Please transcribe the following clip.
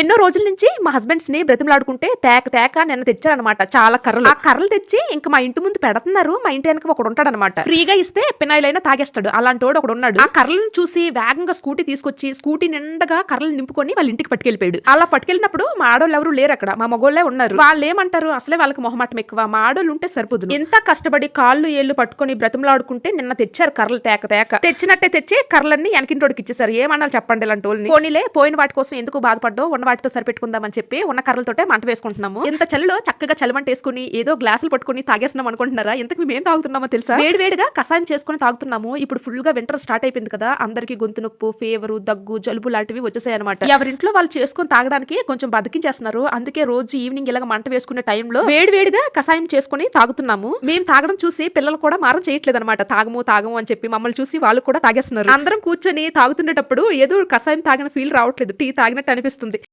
ఎన్నో రోజుల నుంచి మా హస్బెండ్స్ని బ్రతిమలాడుకుంటే తేక తేక నిన్న తెచ్చారనమాట చాలా కర్రలు. ఆ కర్రలు తెచ్చి ఇంకా మా ఇంటి ముందు పెడుతున్నారు మా ఇంటి వెనక ఒకడు ఉంటాడనమాట ఫ్రీగా ఇస్తే పినాయిల్ అయినా తాగేస్తాడు అలాంటి వాడు ఒకడు ఉన్నాడు. ఆ కర్రలను చూసి వేగంగా స్కూటీ తీసుకొచ్చి స్కూటీ నిండగా కర్రలు నింపుకొని వాళ్ళ ఇంటికి పట్టుకెళ్ళిపోయాడు. అలా పట్టుకెళ్ళినప్పుడు మా ఆడోళ్ళు ఎవరు లేరు అక్కడ మా మగోళ్ళే ఉన్నారు. వాళ్ళు ఏమంటారు అసలే వాళ్ళకి మొహమాటం ఎక్కువ. మా ఆడోళ్ళు ఉంటే సరిపోదు. ఎంత కష్టపడి కాళ్ళు ఏళ్ళు పట్టుకొని బ్రతిమలాడుకుంటే నిన్న తెచ్చారు కర్రలు తేక తేక. తెచ్చినట్టే తెచ్చి కర్రలన్నీ వెనకింటోడికి ఇచ్చేసారు ఏమన్నా చెప్పండి ఇలాంటి వాళ్ళని? పోనీలే పోయిన వాటి కోసం ఎందుకు బాధపడ్డో ఉన్న వాటితో సరిపెట్టుకుందామని చెప్పి ఉన్న కర్రలతోటే మంట వేసుకుంటున్నాము. ఇంత చలిలో చక్కగా చలిమంట వేసుకుని ఏదో గ్లాసులు పట్టుకుని తాగేస్తున్నాం అనుకుంటున్నారా? ఇంతకు మేము తాగుతున్నామో తెలుసా? వేడి వేడిగా కషాయం చేసుకుని తాగుతున్నాము. ఇప్పుడు ఫుల్గా వింటర్ స్టార్ట్ అయిపోయింది కదా అందరికీ గొంతు నొప్పు ఫీవర్ దగ్గు జలుబు లాంటివి వచ్చేసాయి అనమాట ఎవరింట్లో వాళ్ళు చేసుకొని తాగడానికి కొంచెం బతికించేస్తున్నారు. అందుకే రోజు ఈవినింగ్ ఇలాగ మంట వేసుకునే టైంలో వేడి వేడిగా కషాయం చేసుకుని తాగుతున్నాము. మేము తాగడం చూసి పిల్లలు కూడా మారం చేయట్లేదు అనమాట తాగము తాగము అని చెప్పి మమ్మల్ని చూసి వాళ్ళు కూడా తాగేస్తున్నారు. అందరం కూర్చొని తాగుతున్నప్పుడు ఏదో కషాయం తాగిన ఫీల్ రావట్లేదు. టీ తాగినట్టు అనిపిస్తుంది.